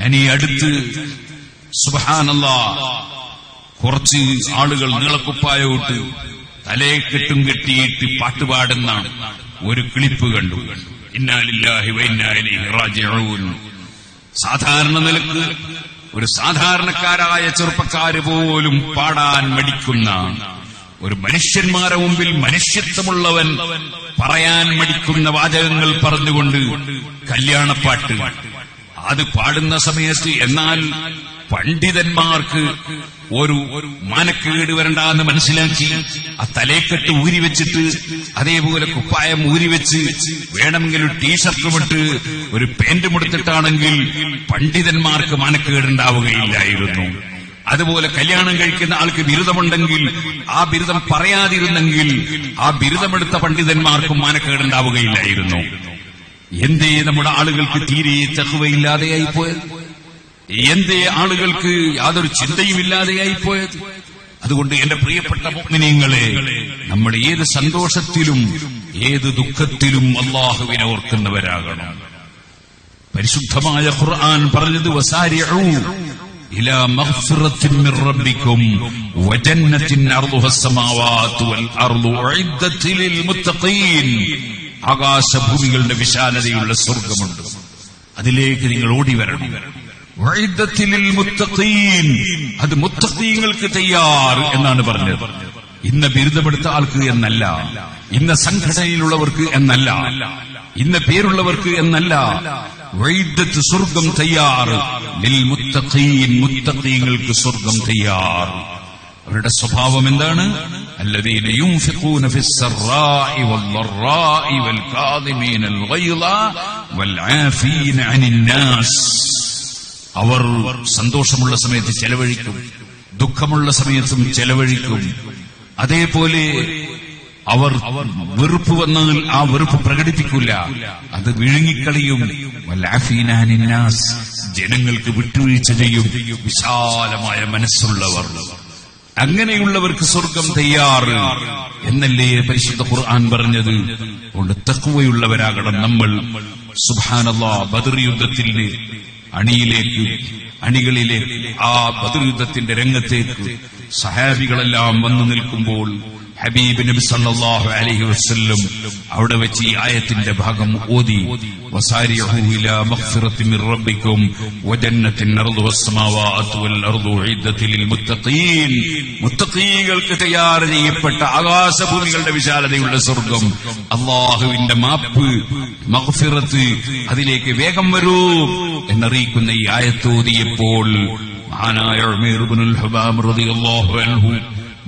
ഞാൻ ഈ അടുത്ത് സുബഹാനല്ല കുറച്ച് ആളുകൾ നീളക്കുപ്പായോട്ട് തലയെ കെട്ടും കെട്ടിയിട്ട് പാട്ടുപാടുന്ന ഒരു ക്ലിപ്പ് കണ്ടു. ഇന്നാലില്ലാഹി സാധാരണ നിലയ്ക്ക് ഒരു സാധാരണക്കാരായ ചെറുപ്പക്കാര് പോലും പാടാൻ മടിക്കുന്ന ഒരു മനുഷ്യന്മാരെ മുമ്പിൽ മനുഷ്യത്വമുള്ളവൻ പറയാൻ മടിക്കുന്ന വാചകങ്ങൾ പറഞ്ഞുകൊണ്ട് കല്യാണപ്പാട്ട് അത് പാടുന്ന സമയത്ത് എന്നാൽ പണ്ഡിതന്മാർക്ക് ഒരു മാനക്കേട് വരണ്ട എന്ന് മനസ്സിലാക്കി ആ തലേക്കെട്ട് ഊരി വെച്ചിട്ട് അതേപോലെ കുപ്പായം ഊരി വെച്ച് വേണമെങ്കിൽ ഒരു ടീഷർട്ടും ഇട്ട് ഒരു പാന്റും എടുത്തിട്ടാണെങ്കിൽ പണ്ഡിതന്മാർക്ക് മാനക്കേടുണ്ടാവുകയില്ലായിരുന്നു. അതുപോലെ കല്യാണം കഴിക്കുന്ന ആൾക്ക് ബിരുദമുണ്ടെങ്കിൽ ആ ബിരുദം പറയാതിരുന്നെങ്കിൽ ആ ബിരുദമെടുത്ത പണ്ഡിതന്മാർക്കും മാനക്കേടുണ്ടാവുകയില്ലായിരുന്നു. എന്തേ നമ്മുടെ ആളുകൾക്ക് തീരെ ചഹുവയില്ലാതെയായി പോയത് എന്തേ ആളുകൾക്ക് യാതൊരു ചിന്തയുമില്ലാതെയായി പോയത് അതുകൊണ്ട് എന്റെ പ്രിയപ്പെട്ട മോഹിനിയങ്ങളെ നമ്മൾ ഏത് സന്തോഷത്തിലും ഏത് ദുഃഖത്തിലും അള്ളാഹുവിനെ ഓർക്കുന്നവരാകണം. പരിശുദ്ധമായ ഖുർആൻ പറഞ്ഞത് വസാരിയൂ ഇലാ മിർ റബ്ബിക്കും വൽ ലിൽ മുത്തഖീൻ. ആകാശഭൂമികളുടെ വിശാലതയുള്ള സ്വർഗമുണ്ട്. അതിലേക്ക് നിങ്ങൾ ഓടി വരണം. അത് മുത്തീങ്ങൾക്ക് തയ്യാർ എന്നാണ് പറഞ്ഞത്. ഇന്ന ബിരുദമെടുത്ത ആൾക്ക് എന്നല്ല. ഇന്ന സംഘടനയിലുള്ളവർക്ക് എന്നല്ല. ഇന്ന പേരുള്ളവർക്ക് എന്നല്ല. വൈദ്യത്ത് സ്വർഗം തയ്യാർ. മുത്തഖീങ്ങൾക്ക് സ്വർഗം തയ്യാർ. അവരുടെ സ്വഭാവം എന്താണ്? അവർ സന്തോഷമുള്ള സമയത്ത് ചെലവഴിക്കും ദുഃഖമുള്ള സമയത്തും ചെലവഴിക്കും. അതേപോലെ അവർ വെറുപ്പ് വന്നാൽ ആ വെറുപ്പ് പ്രകടിപ്പിക്കില്ല അത് വിഴുങ്ങിക്കളിയും. ജനങ്ങൾക്ക് വിട്ടുവീഴ്ച ചെയ്യും. വിശാലമായ മനസ്സുള്ളവർ. അങ്ങനെയുള്ളവർക്ക് സ്വർഗം തയ്യാറ് എന്നല്ലേ പരിശുദ്ധ ഖുർആൻ പറഞ്ഞത്? അതുകൊണ്ട് തക്കുവയുള്ളവരാകണം നമ്മൾ. സുബാനല്ലാ ബദർ യുദ്ധത്തിൽ അണിയിലേക്ക് അണികളിലേക്ക് ആ ബദർ യുദ്ധത്തിന്റെ രംഗത്തേക്ക് സഹാബികളെല്ലാം വന്നു നിൽക്കുമ്പോൾ ഹബീബ് നബി സല്ലല്ലാഹു അലൈഹി വസല്ലം അവിടെ വെച്ച് ഈ ആയത്തിന്റെ ഭാഗം ഓതി വസാരിഹു ഇലാ മഗ്ഫിറത്തി മിർ റബ്ബിക്കും വജന്നത്തിൻ അർദു വസ്സമാവാതു വൽ അർദു ഉഇദ്ദത്തി മുത്തഖീൻ. മുത്തഖീകൾക്ക് തയ്യാർ ചെയ്യപ്പെട്ട ആകാശഭൂമികളുടെ വിശാലതയുള്ള സ്വർഗം അള്ളാഹുവിന്റെ മാപ്പ് മഗ്ഫിറത്ത് അതിലേക്ക് വേഗം വരൂ എന്നറിയിക്കുന്ന ഈ ആയത്തോതിയപ്പോൾ മഹാനായ ഉമൈർ ഇബ്നുൽ ഹബാം റളിയല്ലാഹു അൻഹു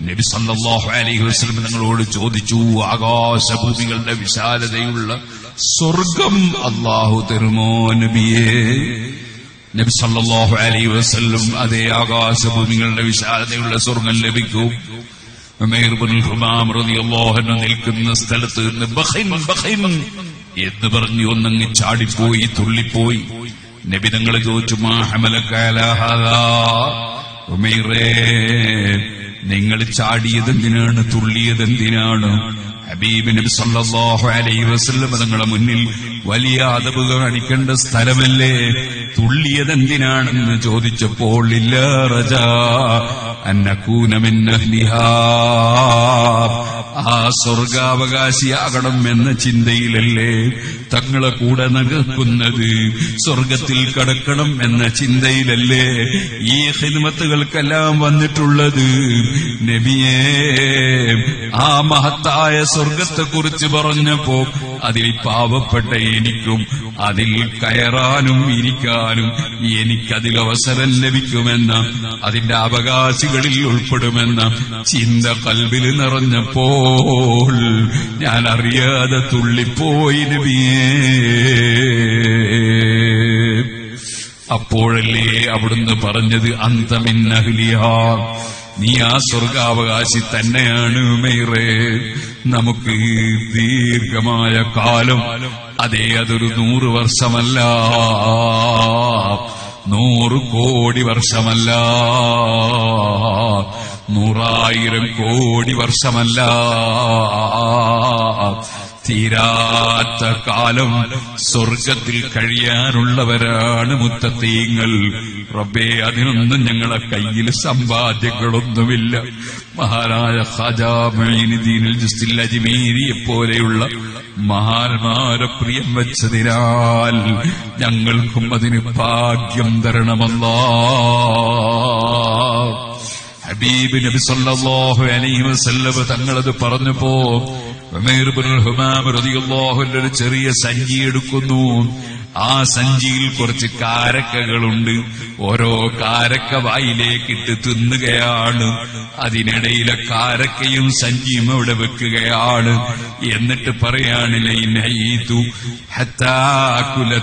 നബി സല്ലാഹു അലൈഹി വസ്ലം നിങ്ങളോട് ചോദിച്ചു ആകാശഭൂമികളുടെ വിശാലതയുള്ള സ്വർഗം അള്ളാഹു തരുമോ നബിയേ? നബി സല്ലാഹു അലൈഹി വസല്ലം അതേ ആകാശഭൂമികളുടെ വിശാലതയുള്ള സ്വർഗം ലഭിക്കും. നിൽക്കുന്ന സ്ഥലത്ത് നിന്ന് എന്ന് പറഞ്ഞു ഒന്നങ്ങ് ചാടിപ്പോയി തുള്ളിപ്പോയി. നബി തങ്ങൾ ചോദിച്ചു മാ ഹമലക ഹാദാ? ഉമൈറേ നിങ്ങൾ ചാടിയതെന്തിനാണ് തുള്ളിയതെന്തിനാണ്? ഹബീബ് നബി സല്ലല്ലാഹു അലൈഹി വസല്ലം തങ്ങളുടെ മുന്നിൽ വലിയ അതവ് കാണിക്കേണ്ട സ്ഥലമല്ലേ? തുള്ളിയതെന്തിനാണെന്ന് ചോദിച്ചപ്പോൾ ഇല്ല റജ ആ സ്വർഗാവകാശിയാകണം എന്ന ചിന്തയിലല്ലേ തങ്ങളെ കൂടെ നടക്കുന്നത് സ്വർഗത്തിൽ കടക്കണം എന്ന ചിന്തയിലല്ലേ ഈ ഹിദ്മത്തുകൾക്കെല്ലാം വന്നിട്ടുള്ളത്? നബിയേ ആ മഹത്തായ സ്വർഗത്തെക്കുറിച്ച് പറഞ്ഞപ്പോ അതിൽ പാവപ്പെട്ട എനിക്കും അതിൽ കയറാനും ഇരിക്കാനും എനിക്കതിൽ അവസരം ലഭിക്കുമെന്ന അതിന്റെ അവകാശികളിൽ ഉൾപ്പെടുമെന്ന ചിന്ത കൽവിൽ നിറഞ്ഞപ്പോൾ ഞാൻ അറിയാതെ തുള്ളിപ്പോയി അപ്പോഴല്ലേ അവിടുന്ന് പറഞ്ഞത് അന്തമിന്നഹ്ലിയാ നീ ആ സ്വർഗാവകാശി തന്നെയാണ് മെയ്റേ നമുക്ക് ദീർഘമായ കാലം അതേ അതൊരു നൂറ് വർഷമല്ല. നൂറ് കോടി വർഷമല്ല. നൂറായിരം കോടി വർഷമല്ല. തീരാത്ത കാലം സ്വർഗത്തിൽ കഴിയാനുള്ളവരാണ് മുത്തത്തീങ്ങൾ. റബ്ബേ അതിനൊന്നും ഞങ്ങളെ കയ്യിൽ സമ്പാദ്യങ്ങളൊന്നുമില്ല. മഹാനായ ഖജാമീനുദ്ദീനുൽ ജുസ്തിൽ അജ്മീരിയെ പോലെയുള്ള മഹാന്മാരെ പ്രിയം വെച്ചതിനാൽ ഞങ്ങൾക്കും അതിന് ഭാഗ്യം തരണമല്ലാ. ഹബീബ് നബി സല്ലല്ലാഹു അലൈഹി വസല്ലം തങ്ങളത് പറഞ്ഞപ്പോ ഒരു ചെറിയ സഞ്ചി എടുക്കുന്നു. ആ സഞ്ചിയിൽ കുറച്ച് കാരക്കകളുണ്ട്. ഓരോ കാരക്ക വായിലേക്കിട്ട് തിന്നുകയാണ്. അതിനിടയിലെ കാരക്കയും സഞ്ചിയും അവിടെ വെക്കുകയാണ്. എന്നിട്ട് പറയാണ് ഹത്താ അകുല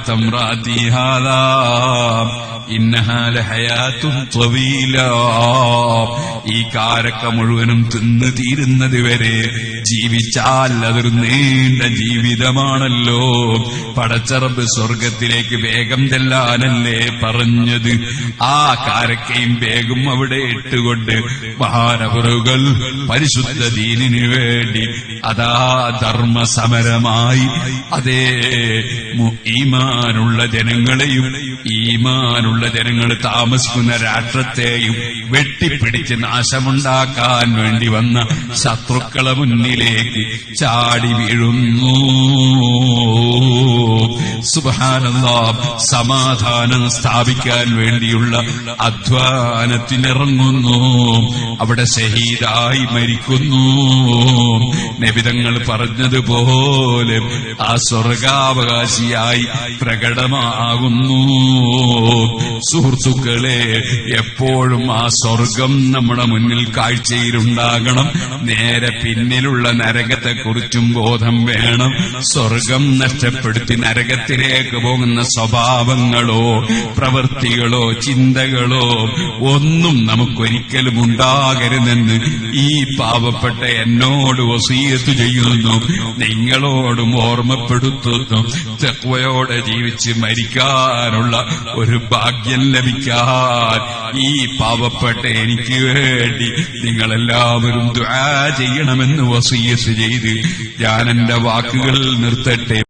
ഈ കാരക്ക മുഴുവനും തിന്നു തീരുന്നത് വരെ ജീവിച്ചാൽ അതൊരു നീണ്ട ജീവിതമാണല്ലോ. പടച്ചറബ് സ്വർഗത്തിലേക്ക് വേഗം ചെല്ലാനല്ലേ പറഞ്ഞത്? ആ കാരക്കയും വേഗം അവിടെ ഇട്ടുകൊണ്ട് മഹാനവറുകൾ പരിശുദ്ധ ദീനിനു വേണ്ടി അതാ ധർമ്മ സമരമായി അതേ ഈമാനുള്ള ജനങ്ങളെയും ഈമാനുള്ള ജനങ്ങൾ താമസിക്കുന്ന രാഷ്ട്രത്തെയും വെട്ടിപ്പിടിച്ച് നാശമുണ്ടാക്കാൻ വേണ്ടി വന്ന ശത്രുക്കളെ മുന്നിലേക്ക് ചാടി വീഴുന്നു. സുബാനല്ലാ സമാധാനം സ്ഥാപിക്കാൻ വേണ്ടിയുള്ള അധ്വാനത്തിനിറങ്ങുന്നു. അവിടെ ഷഹീദായി മരിക്കുന്നു. നബിതങ്ങൾ പറഞ്ഞതുപോലെ ആ സ്വർഗാവകാശിയായി പ്രകടമാകുന്നു. സുഹൃത്തുക്കളെ എപ്പോഴും ആ സ്വർഗം നമ്മുടെ മുന്നിൽ കാഴ്ചയിലുണ്ടാകണം. നേരെ പിന്നിലുള്ള നരകത്തെക്കുറിച്ചും ബോധം വേണം. സ്വർഗം നഷ്ടപ്പെടുത്തി നരകത്തിലേക്ക് പോകുന്ന സ്വഭാവങ്ങളോ പ്രവൃത്തികളോ ചിന്തകളോ ഒന്നും നമുക്കൊരിക്കലും ഉണ്ടാകരുതെന്ന് ഈ പാവപ്പെട്ട എന്നോട് വസീയത്ത് ചെയ്യുന്നു. നിങ്ങളോടും ഓർമ്മപ്പെടുത്തുന്നു. തെക്കുവയോടെ ജീവിച്ച് മരിക്കാനുള്ള ഒരു ഭാഗ്യം ലഭിക്കാൻ ഈ പാവപ്പെട്ട എനിക്ക് വേണ്ടി നിങ്ങളെല്ലാവരും ദുആ ചെയ്യണമെന്ന് വസീയത്ത് ചെയ്ത് ഞാൻ എന്റെ വാക്കുകൾ നിർത്തട്ടെ.